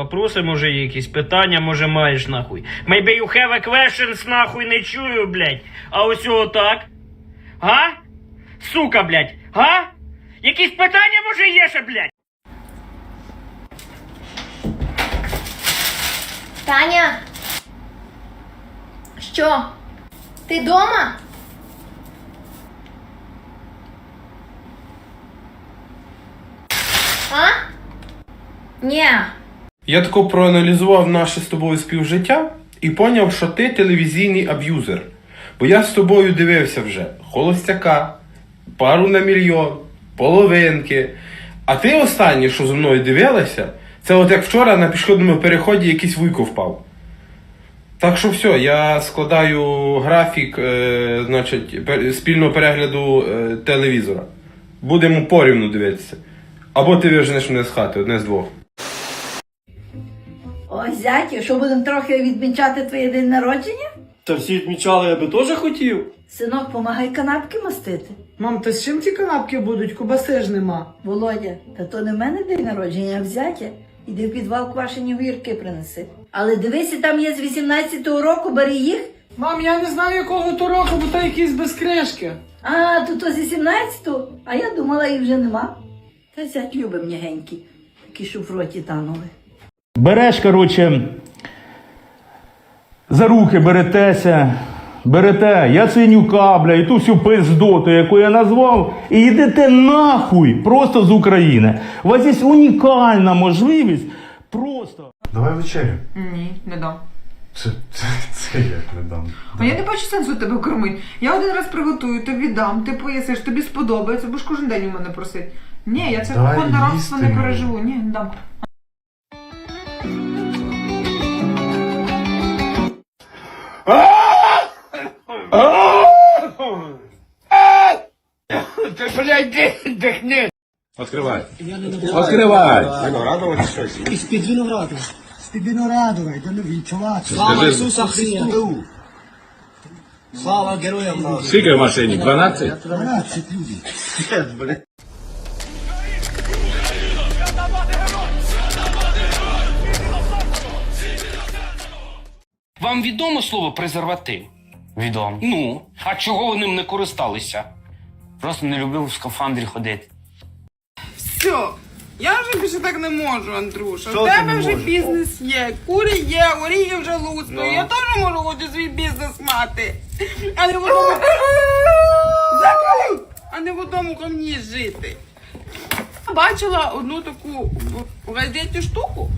Вопроси, може, є якісь питання, може, маєш нахуй. Maybe you have a questions, нахуй, не чую, блядь. А ось отак. Га? Сука, блядь, га? Якісь питання, може, є ще, блядь? Таня. Що? Ти дома? А? Ні. Я тако проаналізував наше з тобою співжиття і поняв, що ти телевізійний аб'юзер. Бо я з тобою дивився вже холостяка, пару на мільйон, половинки. А ти останнє, що зі мною дивилася, це от як вчора на пішохідному переході якийсь вуйко впав. Так що все, я складаю графік е, значить, спільного перегляду е, телевізора. Будемо порівну дивитися. Або ти виженеш мене з хати, одне з двох. Зятю, що будемо трохи відмічати твоє день народження? Та всі відмічали, я би теж хотів. Синок, помагай канапки мастити. Мам, та з чим ці канапки будуть? Кубаси ж нема. Володя, та то не в мене день народження, а в зятя. Іди в підвал квашені огірки принеси. Але дивися, там є з 18-го року, бери їх. Мам, я не знаю якого то року, бо то якісь без кришки. А, то то з 17-го, а я думала, їх вже нема. Та зять любить м'ягенький, такі що в роті танули. Береш, коротше, за руки беретеся, берете Яценюка, бля, і ту всю пиздоту, яку я назвав, і йдете нахуй просто з України. У вас є унікальна можливість просто. Давай вечерю. Ні, не дам. Це, це, це як не дам. А я не бачу сенсу тебе кормити. Я один раз приготую, тобі дам, ти поїсиш, тобі сподобається, бо ж кожен день у мене просить. Ні, я це Дай їсти не мені. переживу. Ні, не дам. Откривай. Откривай. З-під винограду. З-під винограду, йде новий чувак. Слава Ісуса Христу! Слава героям! Скільки в машині? 12? 12 людей. Вам відомо слово презерватив? Відомо. Ну, а чого ви ним не користалися? Просто не любив в скафандрі ходити. Все, я вже більше так не можу, Андруша. Що У ти тебе не вже можеш? бізнес є, курі є, горіхи вже лусною. Ну. Я теж можу хоч свій бізнес мати. А не в одному. Закрий! А не в одному камні жити. Бачила одну таку в газеті штуку,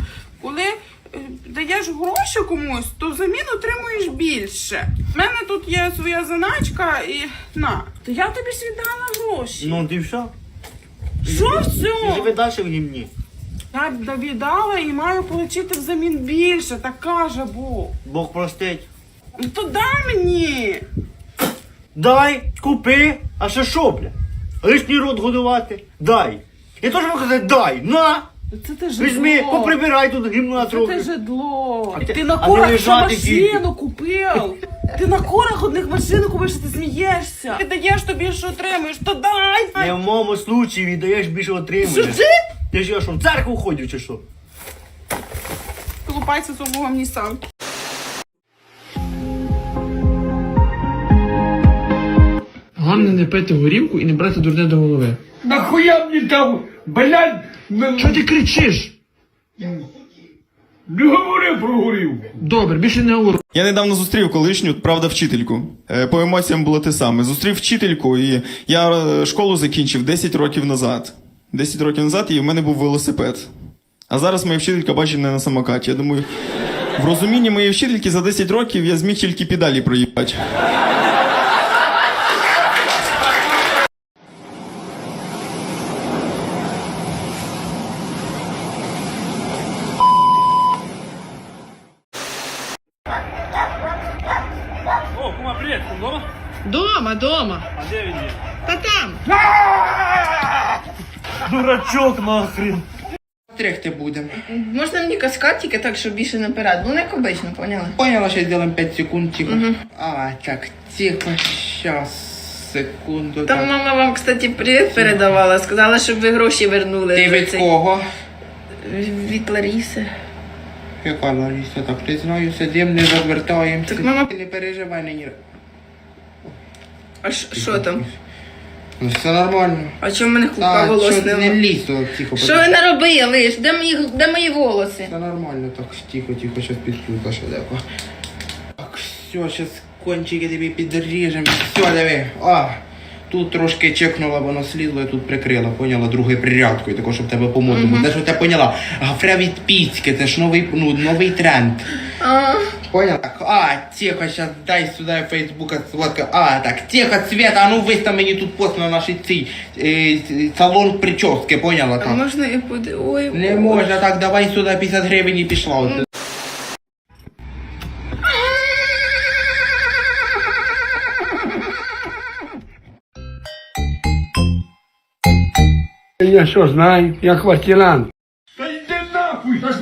коли даєш гроші комусь, то взамін отримуєш більше. У мене тут є своя заначка і на, то я тобі ж віддала гроші. Ну, ти що? Що все? Живи далі в гімні. Я довідала і маю отримати взамін більше, так каже Бог. Бог простить. Ну то дай мені. Дай, купи, а ще що, бля? Лишній рот годувати? Дай. Я теж можу казати, дай, на! Це ти жидло. Візьми, поприбирай тут гімна Це трохи. ти жидло. А ти- Ти на а не корах ще лежати машину купив. Ти на корах одних машину купиш, що ти смієшся. Ти даєш то більше отримуєш, то дай. Не в моєму случаї віддаєш більше отримуєш. Що ти? Ти ж я що, в церкву ходив чи що? Колупайся з мені сам. Головне не пити горівку і не брати дурне до голови. Нахуя мені там, блядь, не, Чого ти кричиш? не говори про горівку. Добре, більше не говорю. Я недавно зустрів колишню, правда, вчительку. Е, По емоціям було те саме. Зустрів вчительку, і я е, школу закінчив 10 років назад. 10 років назад, і в мене був велосипед. А зараз моя вчителька бачить мене на самокаті. Я думаю, в розумінні моєї вчительки за 10 років я зміг тільки педалі проїбати. О, кума, привіт, ти вдома? Дома, дома. А де він є? Та там. Дурачок нахрен. Трехти будемо. Можна мені каскад тільки так, щоб більше наперед. Ну, як обично, поняла? Поняла, що зробимо 5 секунд, тихо. А, так, тихо, щас, секунду. Там мама вам, кстати, привіт передавала. Сказала, щоб ви гроші вернули. Ти за від цей- кого? Від Ларіси. Яка Лариса, так не знаю, сидим, не розвертаємося. Так, мама- Не переживай нині. А що там? Ну, все нормально. А чому в мене купа Так, волос не нема? лізь, то тихо. Що ви наробили? ж? Де мої, де мої волоси? Все нормально, так тихо, тихо, сейчас підплюка ще деко. Так, все, сейчас кончики тобі підріжемо. Все, диви. А, тут трошки чекнула, воно слізло і тут прикрила, поняла, другою прирядкою, тако, щоб тебе по-модному. Те, що ти поняла, гафре від піцьки, це ж новий, ну, новий тренд. А, Понял? Так, а, тихо, сейчас дай сюда фейсбука сфотка. А, так, тихо, Света, а ну вистав мені тут пост на нашій цій е, салон прически, поняла а так? можна я буде? Ой, Не можна, так, давай сюди 50 гривень і пішла. От. Я що знаю, я квартирант. Та йди нахуй! Та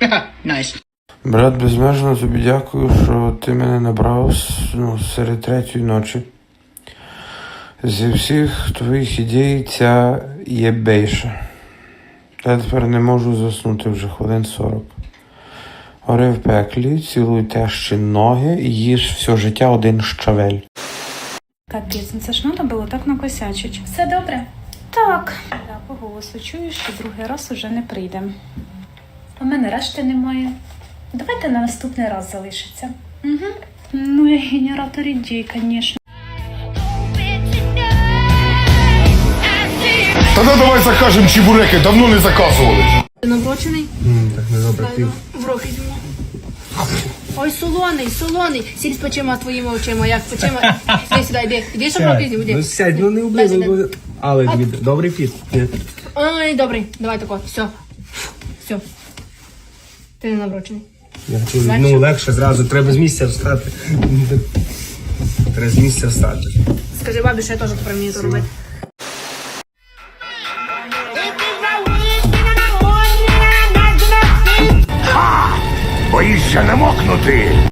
Брат, безмежно тобі дякую, що ти мене набрав ну, серед третьої ночі. Зі всіх твоїх ідей ця є бейша. Я тепер не можу заснути вже хвилин 40. Гори в пеклі, цілуй тещі ноги і їж все життя один щавель. Капець, ну це ж треба було так накосячить. Все добре? Так. Я по голосу чую, що другий раз уже не прийде. У мене решти немає. Давайте на наступний раз залишиться. Угу. Ну і генератор ідей, звісно. Тогда давай закажем чебуреки, давно не заказували. Наброчений? Так не добре, ти. В рот візьму. Ой, солоний, солоний. Сіль з печима твоїми очима, як печима. Іди сюди, іди. Іди, щоб в рот візьму, іди. сядь, ну не облизуй, облизуй. буде- Але тобі добрий піс. Ой, добрий, давай тако, все. Все. Ти не наврочений. Я чую, ну легше зразу, треба з місця встати. Треба з місця встати. Скажи бабі, що я теж тепер вмію то робити. Боїшся не мокнути.